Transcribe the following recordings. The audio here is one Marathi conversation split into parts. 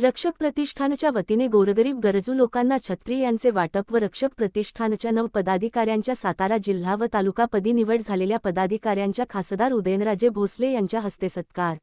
रक्षक प्रतिष्ठानच्या वतीने गोरगरीब गरजू लोकांना छत्री यांचे वाटप व रक्षक प्रतिष्ठानच्या नव पदाधिकाऱ्यांच्या सातारा जिल्हा व तालुकापदी निवड झालेल्या पदाधिकाऱ्यांच्या खासदार उदयनराजे भोसले यांच्या हस्ते सत्कार.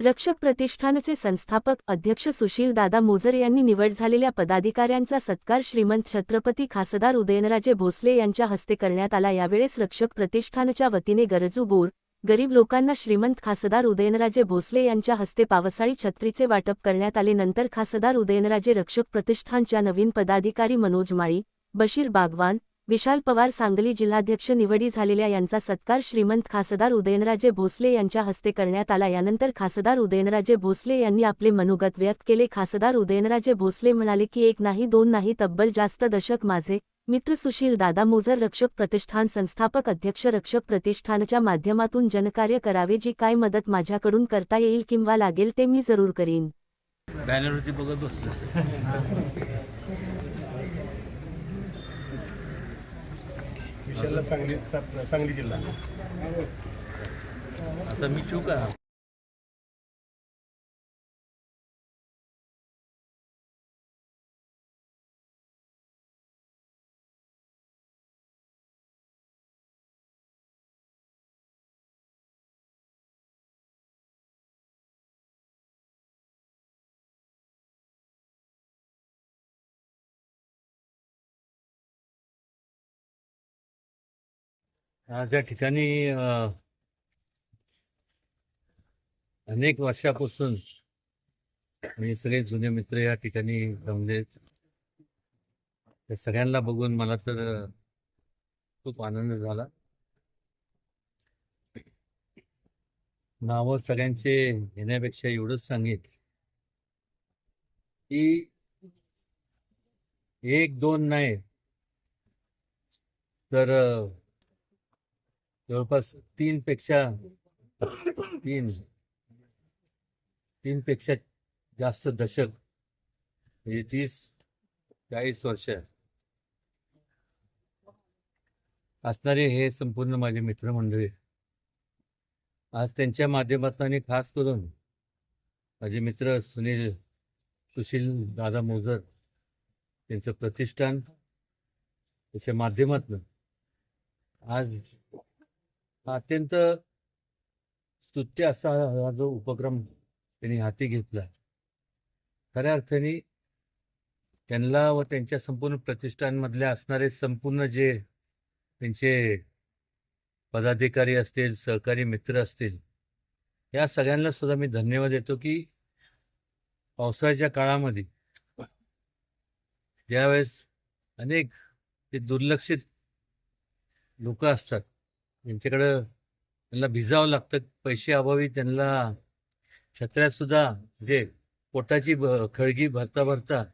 रक्षक प्रतिष्ठानचे संस्थापक अध्यक्ष सुशील दादा मोजर यांनी निवड झालेल्या पदाधिकाऱ्यांचा सत्कार श्रीमंत छत्रपती खासदार उदयनराजे भोसले यांच्या हस्ते करण्यात आला. यावेळेस रक्षक प्रतिष्ठानच्या वतीने गरजू गोर गरीब लोकांना श्रीमंत खासदार उदयनराजे भोसले यांच्या हस्ते पावसाळी छत्रीचे वाटप करण्यात आले. नंतर खासदार उदयनराजे रक्षक प्रतिष्ठानच्या नवीन पदाधिकारी मनोज माळी बशीर बागवान विशाल पवार सांगली जिल्हाध्यक्ष निवडी झालेल्या यांचा सत्कार श्रीमंत खासदार उदयनराजे भोसले यांच्या हस्ते करण्यात आला. यानंतर खासदार उदयनराजे भोसले यांनी आपले मनोगत व्यक्त केले. खासदार उदयनराजे भोसले म्हणाले की एक नाही दोन नाही तब्बल जास्त दशक माझे मित्र सुशील दादा मोजर रक्षक प्रतिष्ठान संस्थापक अध्यक्ष रक्षक प्रतिष्ठानच्या माध्यमातून जनकार्य करावे जी काय मदत माझ्याकडून करता येईल किंवा लागेल ते मी जरूर करीन. बॅनरवरती बघत बसलो. विशालला सांगली जिल्हा. आता मी ठेवू का आज ठिकाणी अनेक वर्षापासून मी सगळे जुने मित्र या ठिकाणी जमले त्या सगळ्यांना बघून मला तर खूप आनंद झाला. नावं सगळ्यांचे घेण्यापेक्षा एवढंच सांगेन की एक दोन नाही तर जवळपास तीन पेक्षा तीन तीन पेक्षा जास्त दशक म्हणजे तीस चाळीस वर्ष असणारे हे संपूर्ण माझे मित्रमंडळी. आज त्यांच्या माध्यमातून आणि खास करून माझे मित्र सुनील सुशील दादा मोजर त्यांचं प्रतिष्ठान त्याच्या माध्यमातून आज अत्यंत स्तुत्य असा हा जो उपक्रम त्यांनी हाती घेतला. खऱ्या अर्थाने त्यांना व त्यांच्या संपूर्ण प्रतिष्ठानमधले असणारे संपूर्ण जे त्यांचे पदाधिकारी असतील सहकारी मित्र असतील या सगळ्यांना सुद्धा मी धन्यवाद देतो की पावसाळ्याच्या काळामध्ये ज्यावेळेस अनेक जे दुर्लक्षित लोक असतात त्यांच्याकडं त्यांना भिजावं लागतं पैसे अभावी त्यांना छत्र्यात सुद्धा जे पोटाची खळगी भरता भरता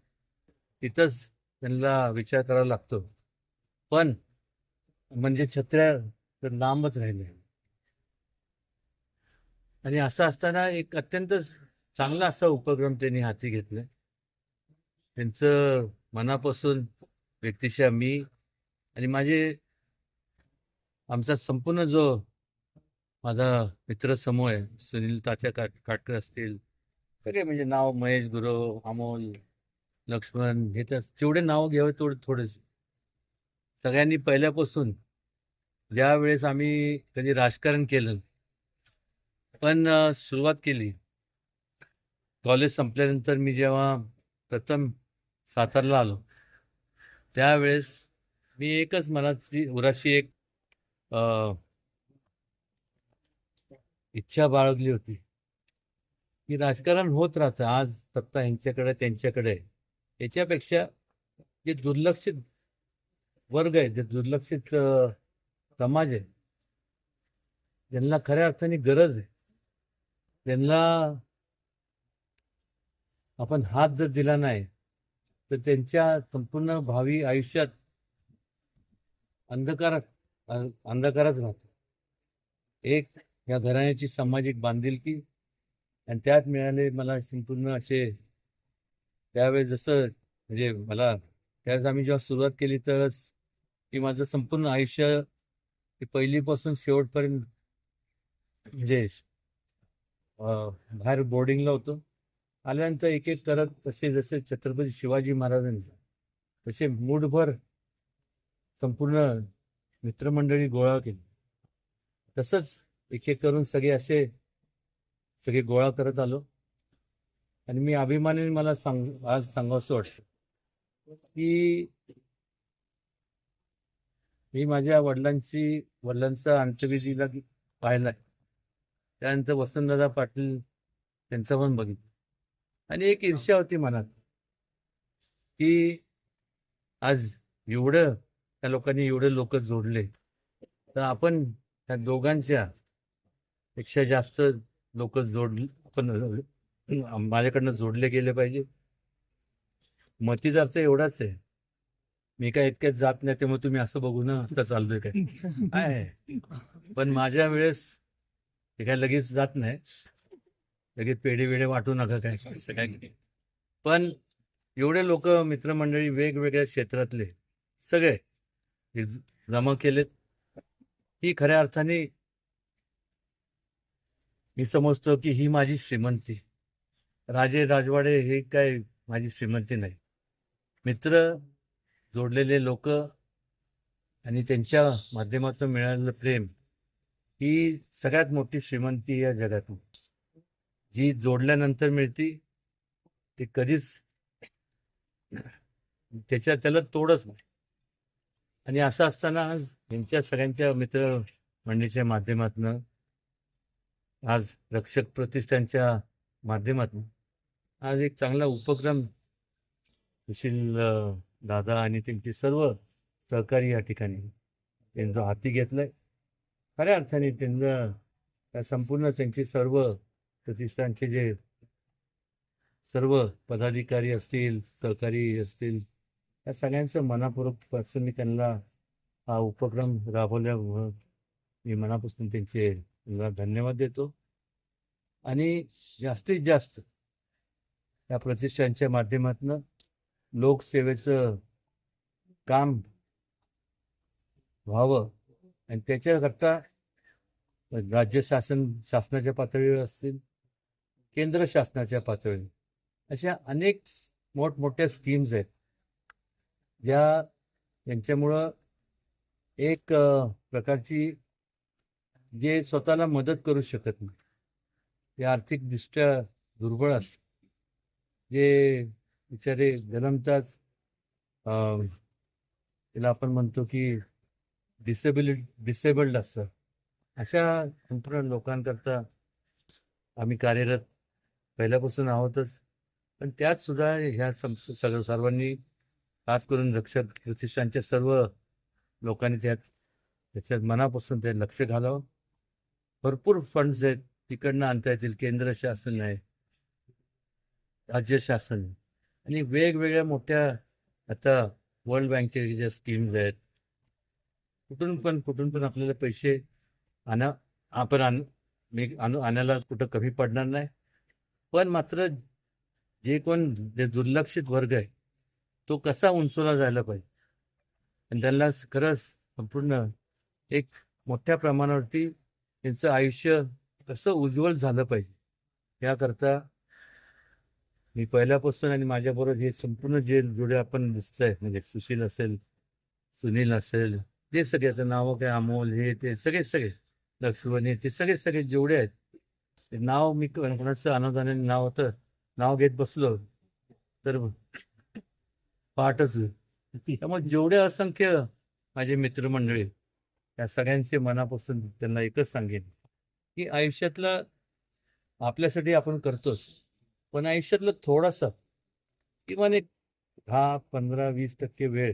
तिथंच त्यांना विचार करावा लागतो. पण म्हणजे छत्र्या तर लांबच राहिले. आणि असं असताना एक अत्यंत चांगला असा उपक्रम त्यांनी हाती घेतला. त्यांचं मनापासून व्यक्तिशा मी आणि माझे आमचा संपूर्ण जो माझा मित्रसमूह आहे सुनील तात्या काट काटकर असतील सगळे म्हणजे नाव महेश गुरव अमोल लक्ष्मण हे तर जेवढे नाव घ्यावे तेवढे थोडेच सगळ्यांनी पहिल्यापासून ज्या वेळेस आम्ही कधी राजकारण केलं पण सुरुवात केली. कॉलेज संपल्यानंतर मी जेव्हा प्रथम सातारला आलो त्यावेळेस मी एकच मनाची उराशी एक इच्छा बाळगली होती. की राजकारण होत राहतं. आज सत्ता यांच्याकडे त्यांच्याकडे. याच्यापेक्षा जे दुर्लक्षित वर्ग आहे जे दुर्लक्षित समाज आहे ज्यांना खऱ्या अर्थाने गरज आहे त्यांना आपण हात जर दिला नाही तर त्यांच्या संपूर्ण भावी आयुष्यात अंधकारात अंधकारच राहतो. एक या घराण्याची सामाजिक बांधिलकी आणि त्यात मिळाले मला संपूर्ण असे त्यावेळेस जसं म्हणजे मला त्यावेळेस आम्ही जेव्हा सुरुवात केली तरच की माझं संपूर्ण आयुष्य पहिलीपासून शेवटपर्यंत म्हणजे बाहेर बोर्डिंगला होतो. आल्यानंतर एक एक करत तसे जसे छत्रपती शिवाजी महाराजांचा तसे मूठभर संपूर्ण मित्रमंडळी गोळा केली. तसंच एक एक करून सगळे असे सगळे गोळा करत आलो. आणि मी अभिमानाने मला सांग आज सांगावंसं वाटतं की मी माझ्या वडिलांची वडिलांचा अंत्यविधीला पाहिलाय त्यानंतर वसंतदादा पाटील त्यांचं पण बघितलं. आणि एक ईर्ष्या होती मनात की आज एवढं त्या लोकांनी एवढे लोक जोडले. तर आपण त्या दोघांच्या पेक्षा जास्त लोक जोड आपण माझ्याकडनं जोडले गेले पाहिजे. मतीदार तर एवढाच आहे. मी काय इतक्याच जात नाही त्यामुळे तुम्ही असं बघू ना आता चाललोय काय. पण माझ्या वेळेस ते काय लगेच जात नाही. लगेच पेढे वेढे वाटू नका काय. असं काय नाही. पण एवढे लोक मित्रमंडळी वेगवेगळ्या क्षेत्रातले सगळे हे जमा केलेत. ही खऱ्या अर्थाने मी समजतो की ही माझी श्रीमंती. राजे राजवाडे हे काय माझी श्रीमंती नाही. मित्र जोडलेले लोक आणि त्यांच्या माध्यमातून मिळालेलं प्रेम ही सगळ्यात मोठी श्रीमंती या जगातून. जी जोडल्यानंतर मिळती ती कधीच त्याच्या त्याला तोडच नाही. आणि असं असताना आज यांच्या सगळ्यांच्या मित्र मंडळीच्या माध्यमातून आज रक्षक प्रतिष्ठानच्या माध्यमातून आज एक चांगला उपक्रम सुशील दादा आणि त्यांचे सर्व सहकारी या ठिकाणी त्यांचं हाती घेतलंय. खऱ्या अर्थाने त्यांना त्या संपूर्ण त्यांचे सर्व प्रतिष्ठानचे जे सर्व पदाधिकारी असतील सहकारी असतील या सगळ्यांचं मनापूर्वकपासून मी त्यांना हा उपक्रम राबवल्यामुळं मी मनापासून त्यांचे धन्यवाद देतो. आणि जास्तीत जास्त या प्रतिष्ठानच्या माध्यमातून लोकसेवेचं काम व्हावं आणि त्याच्याकरता राज्य शासन शासनाच्या पातळीवर असतील केंद्र शासनाच्या पातळीवर अशा अनेक मोठमोठ्या स्कीम्स आहेत. ज्या यांच्यामुळं एक प्रकारची जे स्वतःला मदत करू शकत नाही. ते आर्थिकदृष्ट्या दुर्बळ असतात जे बिचारे जन्मताच अ, त्याला आपण म्हणतो की डिसेबिलिटी डिसेबल्ड असतात. अशा संपूर्ण लोकांकरता आम्ही कार्यरत पहिल्यापासून आहोतच. पण त्यात सुद्धा ह्या सम सगळं सर्वांनी खास करून रक्षक प्रतिष्ठानच्या सर्व लोकांनी त्यात त्याच्यात मनापासून ते लक्ष घालावं. भरपूर फंड्स आहेत. तिकडनं आणता येतील. केंद्र शासन आहे. राज्य शासन आणि वेगवेगळ्या मोठ्या आता वर्ल्ड बँकेच्या ज्या स्कीम्स आहेत कुठून पण कुठून पण आपल्याला पैसे आणा आपण आण मी आणू आणायला कुठं कमी पडणार नाही. पण मात्र जे कोण जे दुर्लक्षित वर्ग आहे तो कसा उंचवला जायला पाहिजे? आणि त्यांना खरंच संपूर्ण एक मोठ्या प्रमाणावरती त्यांचं आयुष्य कसं उज्ज्वल झालं पाहिजे याकरता मी पहिल्यापासून आणि माझ्याबरोबर हे संपूर्ण जे जोडे आपण दिसतंय म्हणजे सुशील असेल सुनील असेल ते सगळे आता नावं काय अमोल हे ते सगळे सगळे लक्ष्मणी ते सगळे सगळे जेवढे आहेत. ते नाव मी कोणाचं अनुदानाने नाव होतं नाव घेत बसलो तर पाठच. होईल त्यामुळे जेवढे असंख्य माझे मित्रमंडळी या सगळ्यांचे मनापासून त्यांना एकच सांगेन की आयुष्यातला आपल्यासाठी आपण करतोच पण आयुष्यातलं थोडासा किमान एक दहा पंधरा वीस टक्के वेळ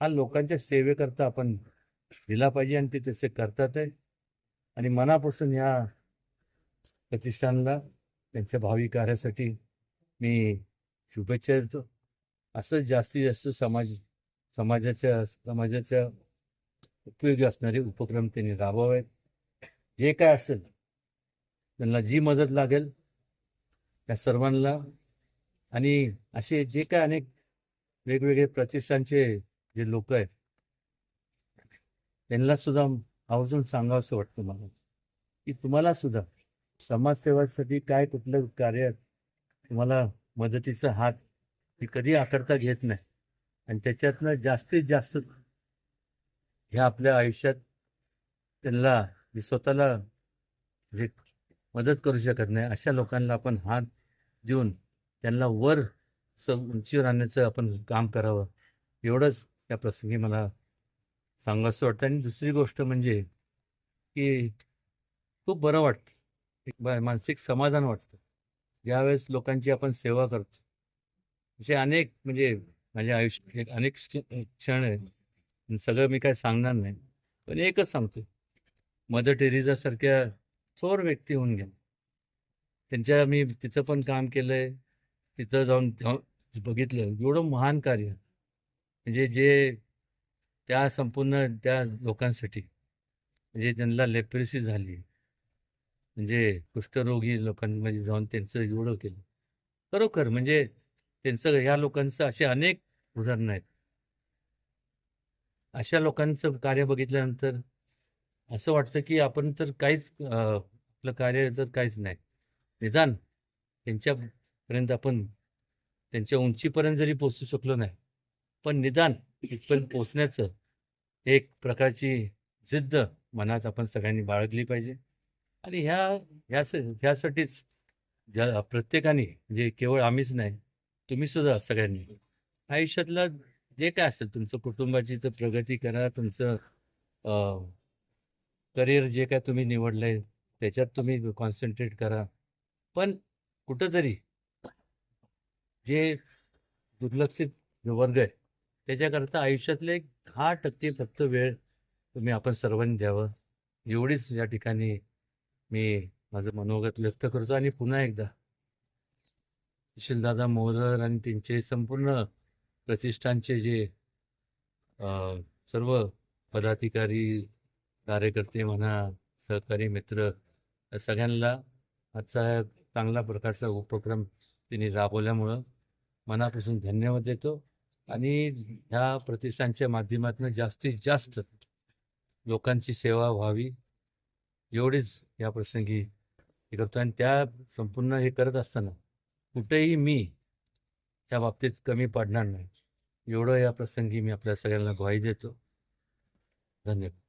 हा लोकांच्या सेवेकरता आपण दिला पाहिजे आणि ते तसे करतात आहे. आणि मनापासून ह्या प्रतिष्ठानला त्यांच्या भावी कार्यासाठी मी शुभेच्छा देतो. असं जास्तीत जास्त समाज समाजाच्या समाजाच्या उपयोगी असणारे उपक्रम त्यांनी राबवावेत. जे काय असेल त्यांना जी मदत लागेल त्या सर्वांना आणि असे जे काय अनेक वेगवेगळे प्रतिष्ठानचे जे लोक आहेत त्यांना सुद्धा आवर्जून सांगावंसं वाटतं मला. की तुम्हाला सुद्धा समाजसेवासाठी काय कुठलं कार्य तुम्हाला मदतीचा हात मी कधी आकारता घेत नाही. आणि त्याच्यातनं जास्तीत जास्त ह्या आपल्या आयुष्यात त्यांना मी स्वतःला म्हणजे मदत करू शकत नाही. अशा लोकांना आपण हात देऊन त्यांना वर स उंचीवर आणण्याचं आपण काम करावं. एवढंच या प्रसंगी मला सांगावंसं वाटतं. आणि दुसरी गोष्ट म्हणजे की खूप बरं वाटतं. एक मानसिक समाधान वाटतं. ज्यावेळेस लोकांची आपण सेवा करतो असे अनेक म्हणजे माझ्या आयुष्यात अनेक क्ष- क्षण आहेत. सगळं मी काय सांगणार नाही. पण एकच सांगतो मदर टेरिजासारख्या थोर व्यक्ती होऊन गेल्या त्यांच्या मी तिचं पण काम केलं आहे तिथं जाऊन जाऊन बघितलं. एवढं महान कार्य. म्हणजे जे त्या संपूर्ण त्या लोकांसाठी म्हणजे त्यांना लेप्रेसी झाली. म्हणजे कुष्ठरोगी लोकांमध्ये जाऊन त्यांचं एवढं केलं. खरोखर म्हणजे त्यांचं ह्या लोकांचं असे अनेक उदाहरणं आहेत. अशा लोकांचं कार्य बघितल्यानंतर असं वाटतं की आपण तर काहीच आपलं कार्य तर काहीच नाही निदान त्यांच्यापर्यंत आपण त्यांच्या उंचीपर्यंत जरी पोचू शकलो नाही पण निदान इथपर्यंत पोचण्याचं एक प्रकारची जिद्द मनात आपण सगळ्यांनी बाळगली पाहिजे. आणि ह्या ह्या ह्यासाठीच ज्या प्रत्येकाने म्हणजे केवळ आम्हीच नाही तुम्ही सुद्धा सगळ्यांनी. आयुष्यातलं जे काय असेल तुमचं कुटुंबाची तर प्रगती करा तुमचं करिअर जे काय तुम्ही निवडलं आहे त्याच्यात तुम्ही कॉन्सन्ट्रेट करा. पण कुठंतरी जे दुर्लक्षित वर्ग आहे त्याच्याकरता आयुष्यातले एक दहा टक्के फक्त वेळ तुम्ही आपण सर्वांनी द्यावं. एवढीच या ठिकाणी मी माझं मनोगत व्यक्त करतो आणि पुन्हा एकदा सुशीलदादा मोहर आणि त्यांचे संपूर्ण प्रतिष्ठानचे जे सर्व पदाधिकारी कार्यकर्ते म्हणा सहकारी मित्र या सगळ्यांना आजचा चांगला प्रकारचा उपक्रम त्यांनी राबवल्यामुळं मनापासून धन्यवाद देतो आणि ह्या प्रतिष्ठानच्या माध्यमातून जास्तीत जास्त लोकांची सेवा व्हावी एवढीच या प्रसंगी हे करतो आणि त्या संपूर्ण हे करत असताना कुठेही मी या बाबतीत कमी पडणार नाही. एवढं या प्रसंगी मी आपल्या सगळ्यांना ग्वाही देतो. धन्यवाद.